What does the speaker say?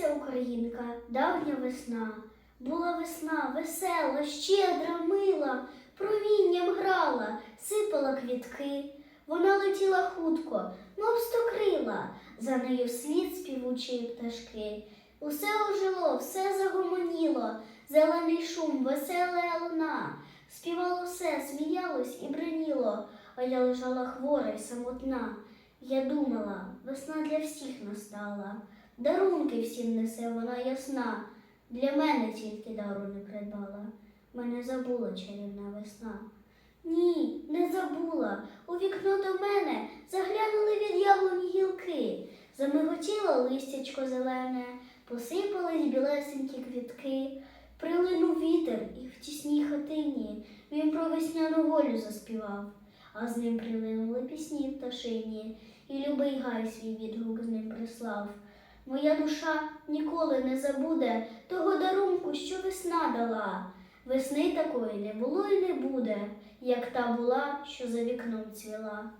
Сміється українка, давня весна. Була весна весела, щедра, мила, промінням грала, сипала квітки. Вона летіла хутко, мов стокрила, за нею вслід співучі пташки. Усе ожило, все загомоніло, зелений шум, весела луна. Співало все, сміялось і бриніло, а я лежала хвора й самотна. Я думала, весна для всіх настала. Дарунки всім несе вона ясна. Для мене тільки дару не придбала. Мене забула чарівна весна. Ні, не забула. У вікно до мене заглянули від яблуні гілки. Замиготіло листячко зелене, посипались білесенькі квітки. Прилинув вітер, і в тісній хатині він про весняну волю заспівав, а з ним прилинули пісні пташині, і любий гай свій відгук з ним прислав. Моя душа ніколи не забуде того дарунку, що весна дала. Весни такої не було і не буде, як та була, що за вікном цвіла.